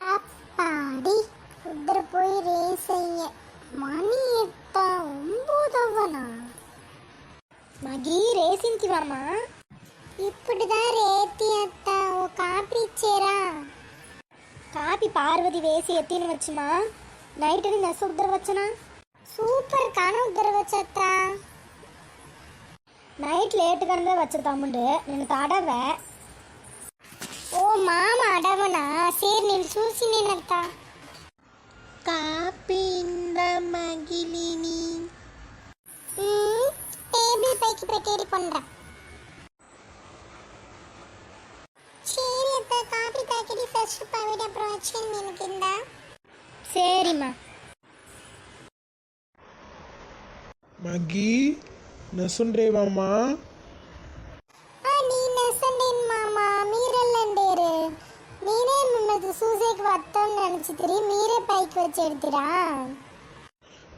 அப்பாடி குதிரை போய் ரேஸ் செய்ய மணி எட்டா ஒன்பதவனா మగి రేసింగ్కి వామా ఇప్పుడుదా రేతి అత్త ఓ కాపీ ఇచ్చేరా కాపీ పార్వతి వేసి ఎత్తిన వచ్చుమా నైట్ అది నస ఉద్దరవచ్చునా సూపర్ కాన ఉద్దరవచ్చత్త నైట్ లేట్ కనుక వచ్చి తమ్ముడు నేను తాడవే ಮಾಮ ಅಡಗೋಣ ಸೇರಿ ನೀನು ಸೂಸಿನೇನಂತ ಕಾಪಿಯಿಂದ ಮಗಿಲಿನಿ டேபிள் பைக்கு போய் தேடி பண்ணுறேன் சரி அப்போ காபி பாக்கெட்டி ஃபர்ஸ்ட் பாவிட அப்புறம் வச்சு எனக்கு சரிம்மா. மகி நசுண்டேவாம்மா మిమ్మల్ని చూసేకి వస్తాను నడిచితిరి మీరే పైకి వచ్చి ఎడుతురా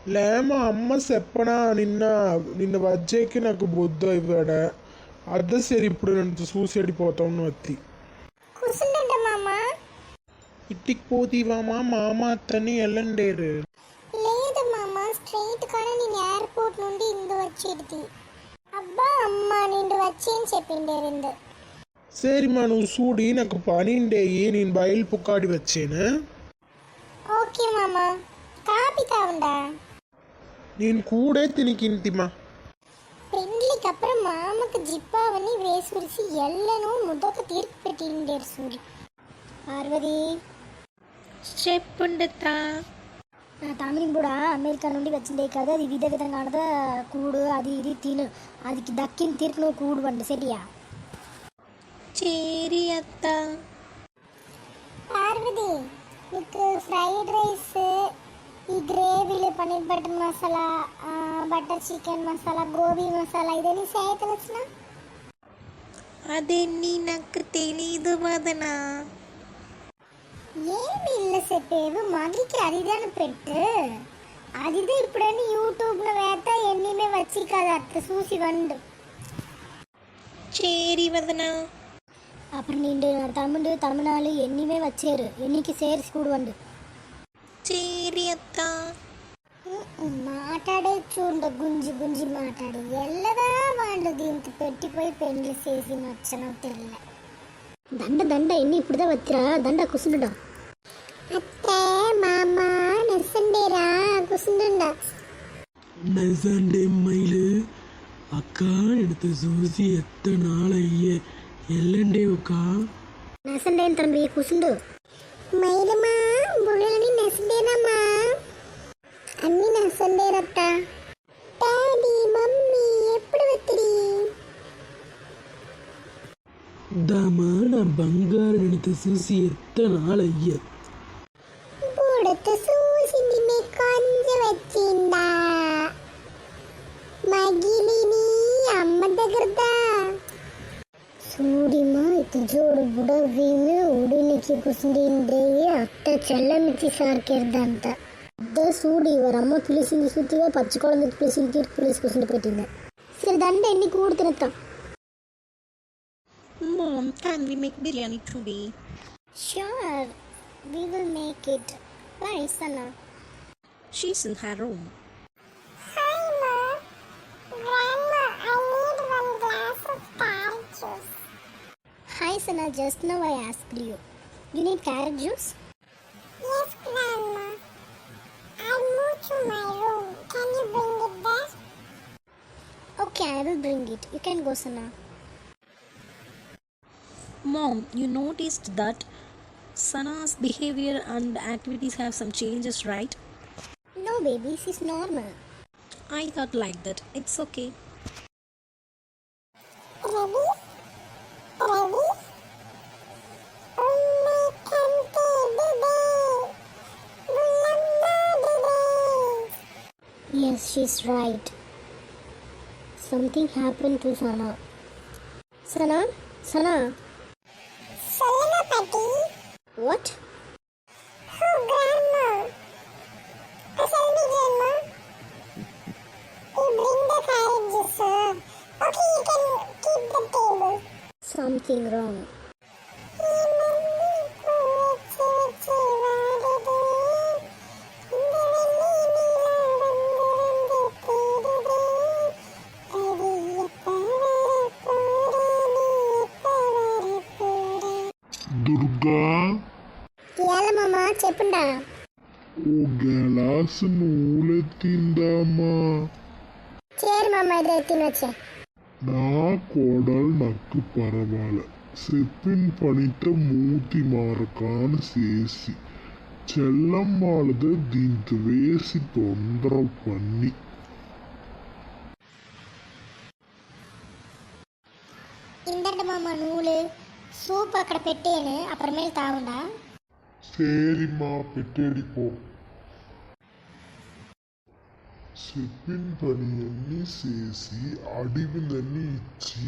లేమ అమ్మ చెప్పనా నిన్న నిన్న వచ్చేకి నాకు బుద్ధ ఇవ్వడ అదే సరి ఇప్పుడు నన్ను చూసి వెళ్ళిపోతాను అత్తి కూర్చుంటుంట మామ ఇట్టికి పోతీవామా మామ అత్తని ఎల్లండేరు లేదు మామ స్ట్రైట్ కానీ నేను ఎయిర్పోర్ట్ నుండి ఇందు వచ్చేది అబ్బా అమ్మ నిండు వచ్చి అని చెప్పిండేరు సరిమా ಸೇರಿಮಾ ನೀವು ಸೂಡಿ ನಾಕು ಪನಿಂಡೇಯಿ ನೀನು ಬಯಲು ಪುಕ್ಕಾಡಿ ವಚ್ಚೇನು ఓకే మామ కాపీ కావుండా ನೀನು ಕೂಡೇ ತಿನಿಕಿಂತಿಮ್ಮ పెండ్లికి అప్పుడు మామకు జిప్పావని వేసి గురిసి ఎల్లను ముద్దొక తీర్పు పెట్టిండేరు సూరి పార్వతి చెప్పుండతా తమిళం కూడా అమెరికా నుండి వచ్చిందే కదా అది విధ విధంగా కూడు అది ఇది తిను అది దక్కిన తీర్పు నువ్వు కూడు వండు సరియా చేరి అత్త పార్వతి నీకు ఫ్రైడ్ రైస్ ఈ గ్రేవీలు పన్నీర్ బటర్ మసాలా ఆ, బటర్ చికెన్ మసాలా గోబీ మసాలా ఇదని సేతలు వచ్చిన అదేన్ని నాకు తెలీదు వదనా ఏమి ఇల్లు చెప్పేవు మగికి అదిదాన్ని పెట్టు అదిదే ఇప్పుడని యూట్యూబ్లో వేత ఎన్నిమే వచ్చి కదా అట్లా చూసి వండు చేరి వదనా అప్పుడు నిండు తమ్ముడు తమ్మునాలు ఎన్నిమే వచ్చారు ఎన్నికి సేర్స్ కూడా వండు చేరి అత్త మాట్లాడే చూడ గుంజి గుంజి మాట్లాడి ఎల్లదా వాళ్ళు దీంతో పెట్టిపోయి పెండ్లి చేసి మచ్చన తెల్ల దండ దండ ఎన్ని ఇప్పుడుదా వచ్చిరా దండ కుసుండా అత్తే మామ నర్సండేరా కుసుండా நெசண்டே மயிலு அக்கா எடுத்து சூசி எத்தனை நாள் ఎల్లుండేవుకా నసండేం తండ్రి కూసుండు మైలమ్మా బుర్రలని నసండేనమ్మా అన్ని నసండేనత్త డాడీ మమ్మీ ఎప్పుడు వత్తిరి దామా నా బంగారు నడిత చూసి ఎత్త నాళయ్య బుడత చూసి నిన్నే కొంచెం వచ్చిందా సూడిమా ఇది జోడు బుడవిను ఉడినికి కుసింది అత్త చెల్లమిచ్చి సార్కేర్దంత అద్ద సూడి వారమ్మ పిలిచింది సుత్తిగా పచ్చికోవడం పిలిచింది తీర్పు పిలిచి కుసిండి పెట్టింది సరే దండ ఎన్ని కూడు తినత్తాం Mom, can we make biryani today? Sure we will make it why Sana She's in her room. Hi, Sana. Just now I asked you. You need carrot juice? Yes, Grandma. I'll move to my room. Can you bring it there? Okay, I will bring it. You can go, Sana. Mom, you noticed that Sana's behavior and activities have some changes, right? No, baby. She's normal. I thought like that. It's okay. Yes, she's right. Something happened to Sana. Sana? Sana? சொல்லுங்க பாட்டி what Oh, grandma. Tell me, grandma. You bring the carrot juice, huh? Okay, you can keep the table. Something wrong. Durga ఏలమమ్మా చెప్పుండా ఓ glass నూనె తిందామా చేరుమమ్మ ఇది తినొచ్చే నా కోడలు నాకు పర్వాలే చెప్పిన పనితో మూతి మారకాను చేసి చెల్లమ్మాళ్ళదే దీంతో వేసి తొందర పని ఇందండి మామ సూప్ అక్కడ పెట్టాను అప్పుడమేలు తాగుండా సేరిమా పెట్టేడి పో చెప్పిన పని అన్నీ చేసి అడిగినన్ని ఇచ్చి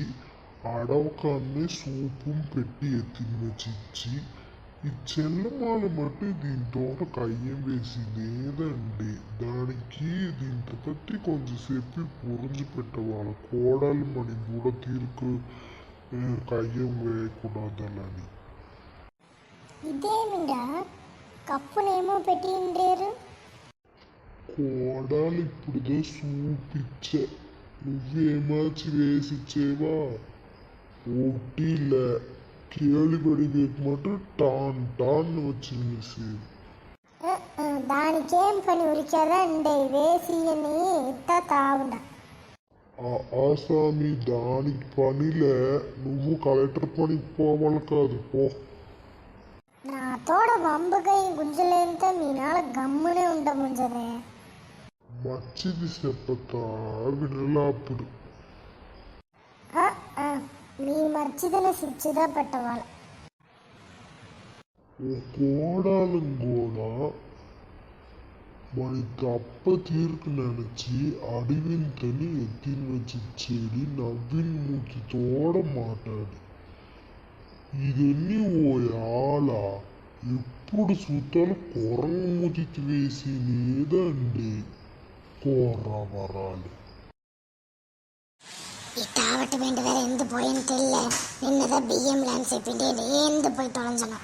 అడవకాన్ని సూపం పెట్టి ఎత్తిన వచ్చిచ్చి ఈ చెల్లమాల మట్టి దీంతో కయ్యం వేసి లేదండి దానికి దీంతో పట్టి కొంచెంసేపు పురించి పెట్టవాళ్ళ కోడలు మని కూడా తీరుకు ఏ, కయ్యం వేయకూడదని ఇదేమిండా కప్పునేమో పెట్టి ఉండేరు కోడలు ఇప్పుడుదో చూపించే నువ్వేమాచి వేసిచ్చేవా ఒట్టిలే కేళిబడి వేయమంటే టాన్ టాన్ వచ్చింది మెసేజ్ ఆ, ఆ, దానికేం పని ఉరికేదండి వేసి అని ఇత్త తాగుండా ఆ ఆసామి దానికి పనిలే నువ్వు కలెక్టర్ పనికి పోవాలి కాదు పో నాతోడ వంబకై గుంజలేంత మీ నాళ గమ్మునే ఉండ ముంజదే మంచిది చెప్పతా వినలాపుడు ఆ, ఆ, మీ మర్చిదన సిచ్చిదా పెట్టవాళ్ళు ఓ కోడాలం కూడా மனைக்கு அப்ப தீர்க்கு நினைச்சு அடிவின் தண்ணி எத்தின் வச்சு செடி நவ்வின் மூச்சு தோட மாட்டாடு ఇదన్నీ ఓ ఆళ ఎప్పుడు చూస్తాను కొరంగ ముదితి వేసి లేదండి కొరవరాలు ഈ താവട്ട് വേണ്ടി വരെ എന്ത് പോയെന്ന് തെല്ല നിന്നത് ബി എം ലാൻസ് പിന്നെ എന്ത് പോയി തുളഞ്ഞണം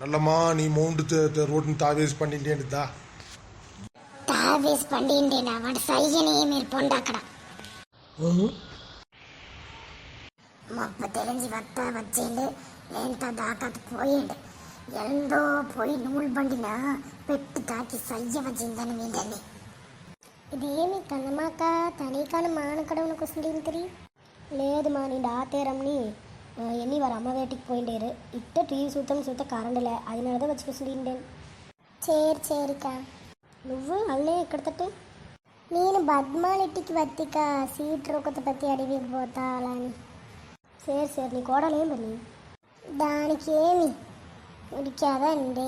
நல்லம்மா நீ மவுண்ட் ரோட்னு தாவேஸ் பண்ணிட்டேன்டா తావేసి పండిండే నా వాడు సైగనే మీరు పొండి అక్కడ మొప్ప తెలించి వత్త వచ్చేయండి ఎంత దాకా పోయిండు ఎందో పోయి నూలు బండిన పెట్టి తాకి సయ్య వచ్చిందని మీదని ఇదేమి కన్నమాక తనీకాని మానకడవన కుసిండి లేదు మా నీ డాతేరమ్ని ఎన్ని వారు అమ్మ వేటికి పోయిండేరు ఇట్ట టీవీ చూద్దాం చూస్తే కరెంటులే అది నడద వచ్చి కుసిండి చేరు చేరిక నువ్వు అల్లే ఎక్కడ తట్టు నేను బద్మాలిట్టికి వత్తిక సీట్ రొకత పత్తి అడవికి పోతా అలా అని సరే సరే నీ కోడలు ఏం పని దానికి ఏమి ఉడికాదండి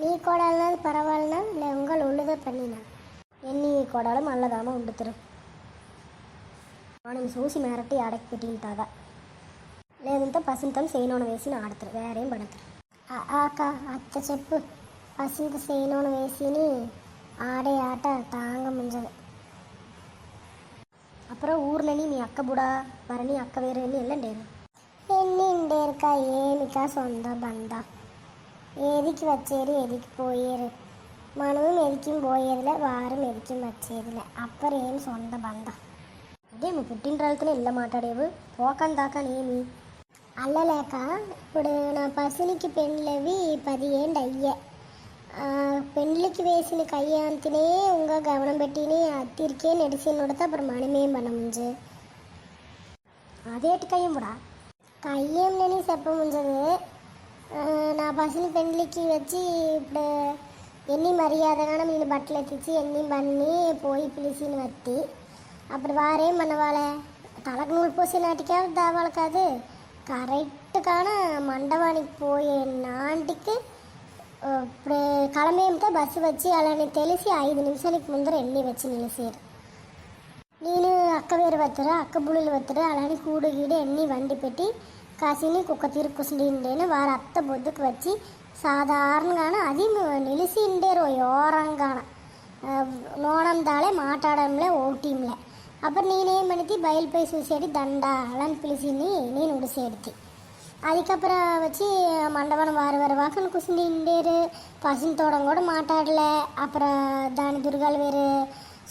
నీ కోడలనా పరవాలనా లే ఉంగలు ఉళ్ళుదో పనినా ఎన్ని కోడలు మళ్ళదామా ఉండుతారు మనం చూసి మేరట్టి ఆడకి పెట్టింటాదా లేదంటే పసింతం సేనోన వేసి ఆడతారు వేరేం పడతారు ఆ- ఆక అత్త చెప్పు పసింత సేనోన వేసిని ఆడే ఆట తాంగ ముంజదు அப்புறம் ஊர்லனி நீ அக்க புடா பரணி அக்க வேறு என்ன இல்லைண்டேரு ఎన్ని ఉండేరుక ఏమికా సొంత బంద ఏదికి వచ్చేరు ఎదికి పోయేరు మనము ఎదికి పోయేదిలే వారు ఎదికి వచ్చేదిలే అప్పరు ఏం సొంత బంద అదే మీ పుట్టినరాలతోనే ఇల్ల మాట్లాడేవు పోకం దాకా ఏమి అల్లలేక ఇప్పుడు నా పసునికి పెండ్లవి పది ఏండు అయ్యే ఆ, పెండ్లికి వేసిన కయ్యాంతినే ఉంగ గవనం పెట్టిని అత్తిరికే నెడిసినోడత అప్పుడు మనమే మనముంజు అదేటి కయ్యం కూడా కయ్యం నేను చెప్పముంజదు ఆ, నా పసిని పెండ్లికి వచ్చి ఇప్పుడు ఎన్ని మర్యాదగానే నేను బట్టలు ఎత్తించి ఎన్ని బన్ని పోయి పిలిచిన వత్తి అప్పుడు వారే మన వాళ్ళ తలకు నూలు పోసే నాటికే దావాలి కాదు కరెక్ట్గాన మండవానికి పోయే నాటికి ఇప్పుడు కళమేమితో బస్సు వచ్చి అలానే తెలిసి ఐదు నిమిషానికి ముందర ఎన్ని వచ్చి నిలిచారు నేను అక్క వేరు వత్తరు అక్క బుడులు వత్తరు అలానే కూడు గీడు ఎన్ని వండి పెట్టి కాసిని కుక్క తీరు కుసిండేను వారు అత్త బొద్దుకు వచ్చి సాధారణంగాన అది నిలిచి ఉండేరు యోరంగాన నోడం దాళే మాట్లాడంలే ఓటీంలే అప్పుడు నేనేమనిది బయలుపోయి చూసేది దండ అని పిలిచింది నేను ఉడిసేడికి அதுக்கப்புறம் வச்சு மண்டபம் வார வார வாக்குன்னு குசிண்டிண்டேரு பசுந்தோட கூட மாட்டாடலை. அப்புறம் தானி துர்கால் வேறு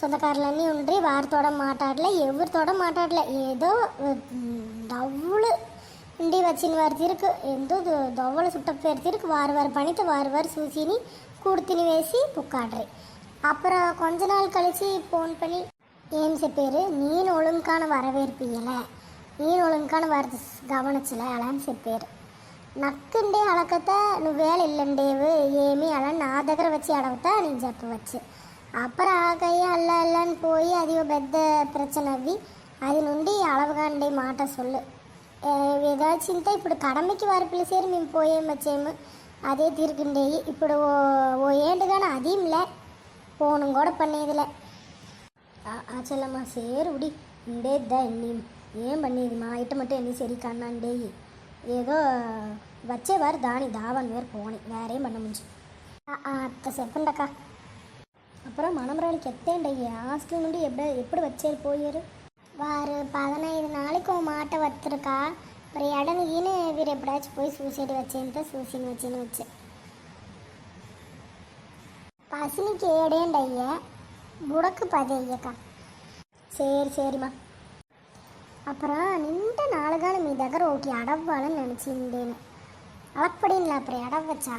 சொந்தக்காரலన్నీ ఉండ్రి வாரத்தோட மாட்டாடலை ఎవరితోడ మాట్లాడలే ஏதோ డవ్వులు ఉండి వచ్చిన వారి తిరుకు ఎంతో దొవ్వల చుట్ట పేరు తిరుకు వారు வார పనితో వారు వారు సూచిని కూడుతిని వేసి పుక్కాడ్రి அப்புறம் கொஞ்ச நாள் கழித்து ஃபோன் பண்ணி ஏம் பேர் மீன் ஒழுங்கான வரவேற்பு இல்லை ನೀನು ಒಳಂಕಾನ ವರ್ದ ಗಮನಿಸಲ ಅಳನ್ ಸಿಪ್ಪೇರು నక్కుండే అలకత నువ్వేళ ఇల్లండేవు ఏమి అలా నా దగ్గర వచ్చి అడగతా నేను చెప్పవచ్చు అప్పుడు ఆకయ్య అల్ల అల్లని పోయి అది పెద్ద ప్రచన అవి అది నుండి అలవగండి మాట సొల్లు ఏదాచింత ఇప్పుడు కడమికి వారు పిలిచేరు మేము పోయేం వచ్చేము అదే తిరుగుండేవి ఇప్పుడు ఓ ఏంటిగానే అదీంలే పోను కూడా పనేదిలే చెల్లమ్మ సేరు ఉడి ఉండేద్దా ఎన్నీ ஏன் பண்ணிதுமா இட்டு மட்டும் என்ன சரி கண்ணாண்டேய் ஏதோ வச்சே வார் தானி தாவன் வேறு போனேன் வேறே பண்ண முடிஞ்சு? அத்தை செப்பண்டக்கா. அப்புறம் மணமராளிக்கு எத்தேண்டய்யா ஹாஸ்டல் నుండి எப்படி எப்படி వచ్చారు போயிரு? వారు పదనైదు నాలుగు మాట వత్తురుకా మరి ఎడని ఈయన వీరు ఎప్పుడాచి పోయి సూసైడ్ వచ్చేంత సూసైడ్ వచ్చిన వచ్చే పసినికి ఏడేండి అయ్యా బుడకు முடக்கு అయ్యక சரி சரிம்மா. அப்புறம் நின்ற நாளுகான మీ దగ్గర ఒకటి అడవ్వాలని నినచిండేను అలప్పడిన్లా అప్పుడు అడవ వచ్చా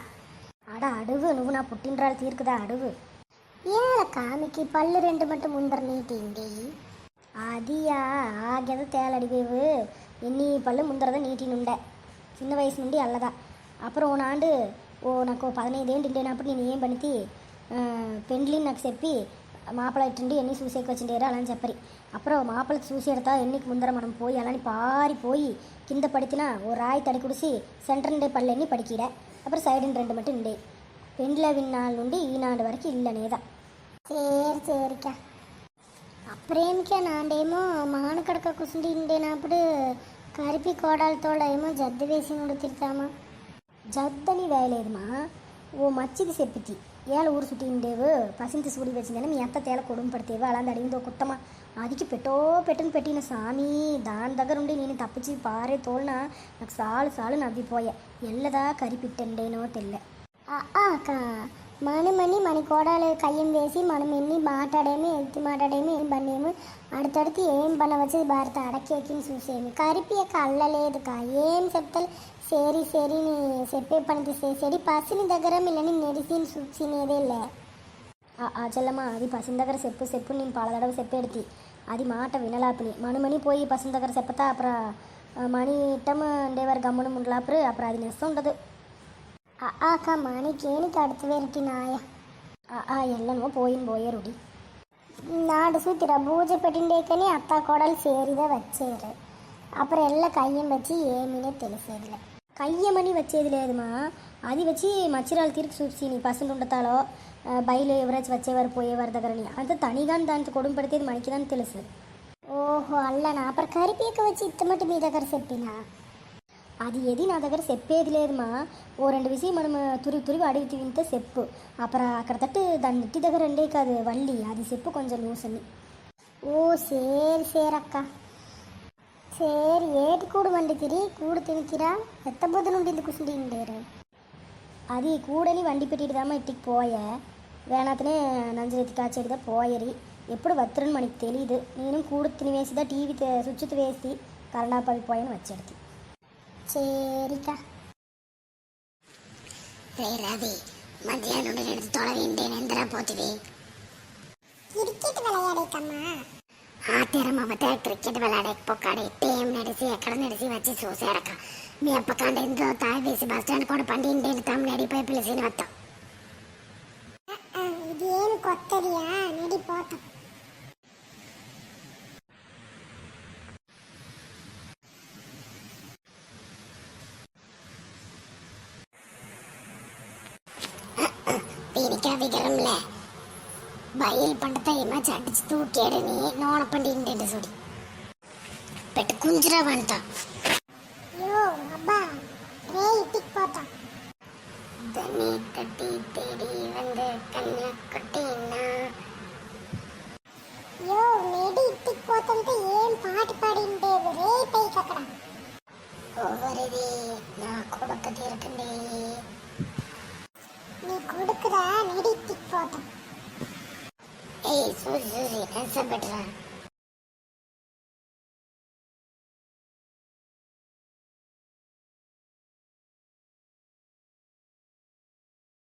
అడ అడుగు నువ్వు నా పుట్టినరాలు తీరుకుదా అడుగు ఏలక్క మీకు పళ్ళు రెండు మట్టు ముందర నీటిండి అదియా ఆగెద తేలడిగేవు ఎన్ని పళ్ళు ముందరద నీటినుండే చిన్న వయసు నుండి అల్లదా అప్పుడు ఓ నాండు ఓ నాకు పదనైదేంటి ఉండేనప్పుడు నేను ఏం పనితి పెండ్లిని నాకు చెప్పి మాపల ఇట్టుండి ఎన్ని చూసేకి వచ్చిండేరు అలా అని చెప్పరి అప్పుడు మాపల చూసేడతా ఎన్నికి ముందర మనం పోయి అలాని పారిపోయి కింద పడితినా ఓ రాయి తడి కుడిసి సెంటర్ ఉండే పళ్ళన్నీ పడికిడా అప్పుడు సైడ్ రెండు మట్టి ఉండే పెండ్ల విన్నాళ్ళ నుండి ఈనాడు వరకు ఇల్లు అనేదా చేరు చేరికా అప్పుడేమికే నాండేమో మానకడక కుసుండి ఉండేనప్పుడు కరిపి కోడలతో ఏమో జద్దు వేసి ఉడుతిరుతామా జద్దని వేయలేదుమా ఓ మచ్చిది చెప్పితి ఏళ్ళ ఊరు చుట్టి ఉండేవు పసింతి సూడి వచ్చిందని మీ అత్త తేల కొడుము పడితేవు అలా అడిగిందో కుట్టమా అదికి పెట్టో పెట్టను పెట్టిన స్వామి దాని దగ్గర ఉండి నేను తప్పించి పారే తోలిన నాకు సాలు సాలు నవ్విపోయా ఎల్లదా కరిపిట్టండేనో తెల్లె అక్క మణిమణి మన కోడలు కయ్యం వేసి మనం ఎన్ని మాట్లాడేమి ఎత్తి మాట్లాడేమి ఏం పన్నేము అడుతడికి ఏం పని వచ్చేది భారత అడకేకిని చూసేమి కరిపి యొక్క అల్లలేదుకా ఏం చెప్తారు సేరి సేరి నీ చెప్పే పని తీసేసేది పసిని దగ్గర మిల్లని నెరిసి చూసినేదేలే ఆ చెల్లమ్మ అది పసిని దగ్గర చెప్పు చెప్పు నేను పాలదడవ చెప్పేడికి అది మాట వినలాపిని మణిమణి పోయి పసిని దగ్గర చెప్పతా అప్పుడు మణి ఇట్టం ఉండేవారు గమ్మును ముండలాపురు అప్పుడు అది నెస్త ఉండదు அக்கா மணிக்கு எனக்கு அடுத்து வெரைட்டி நாய ఆ ఎల్లనో పోయిన పోయారుడి నాడు సూతిరా పూజ పెట్టిండేకని అత్త కోడలు సేరిదా వచ్చారు అప్పుడు ఎల్ల కయ్యం వచ్చి ఏమీనే తెలిసేదిలే కయ్యమని వచ్చేది లేదుమా అది వచ్చి మచ్చిరాలు తిరిగి చూసి నీ పసండు ఉండతాలో బయలు ఎవరైనా వచ్చేవారు పోయేవారి దగ్గరని అంత తనిగాని దాంతో కొడుకు పెడితే మనకిదని తెలుసు ఓహో అల్లనా అప్పుడు కరిపీక వచ్చి ఇత్తమటి మీ దగ్గర చెప్పినా అది ఏది నా దగ్గర చెప్పేది లేదుమా ఓ రెండు విషయం మనం తురిగి తురిగి అడిగి వింటే చెప్పు అప్పుడు అక్కడ తట్టు దాని నెట్టి దగ్గర ఉండే కాదు వల్లి అది చెప్పు కొంచెం న్యూస్ అని ఓ సేరి సేరక్క சரி ஏட்டி கூடு வண்டித்திரி கூடு திணிக்கிறா. எத்த போது நோண்டி இந்த குசுண்டிங்கிட்டு அது கூடலி வண்டி பெட்டிட்டு தாம இட்டிக்கு போய. வேணாத்தினே நஞ்சரத்தி காய்ச்சடி தான் போயரி எப்படி வத்துறன்னு மணிக்கு தெரியுது. நீனும் கூடு திணி வேசி தான் டிவி சுவிட்சத்து வேசி கருணாப்பாவி போயன்னு வச்செடுத்து. சரிக்கா. ரவி மத்தியானம் எடுத்து தொலைவின்றேன். எந்திரா போத்துவே இருக்கேட்டு விளையாடிக்கம்மா. ఆతీరమ్మతో క్రికెట్ వెళ్ళాడకపోకాడు టీం నడిసి ఎక్కడ నడిసి వచ్చి చూశారక మీ అప్పకాండ ఇందులో తాగేసి బస్ స్టాండ్ కూడా పండి ఇంటి తాము నడిపోయి పిలిచిన వస్తాం ఇదేం కొత్తదియా నడిపోతాం దీనికి విగరంలే బయలు పంటతో ఏమో చట్టించి తూకేడని నూనె పండి సుడి పెట్టు కుంజరా వంట தனி தட்டி தேடி வந்து கண்ணை கொட்டினா యో నేడి ఇట్టికి పోతుంటే ఏం పాట పాడిండేది రే పైకి అక్కడ ఓవరిది నా కొడుకు తీరుకుండే నీ కొడుకురా నేడి ఇట్టికి పోతాం ஏய் சூசி சூசி ஆன்சர் பெட்ரா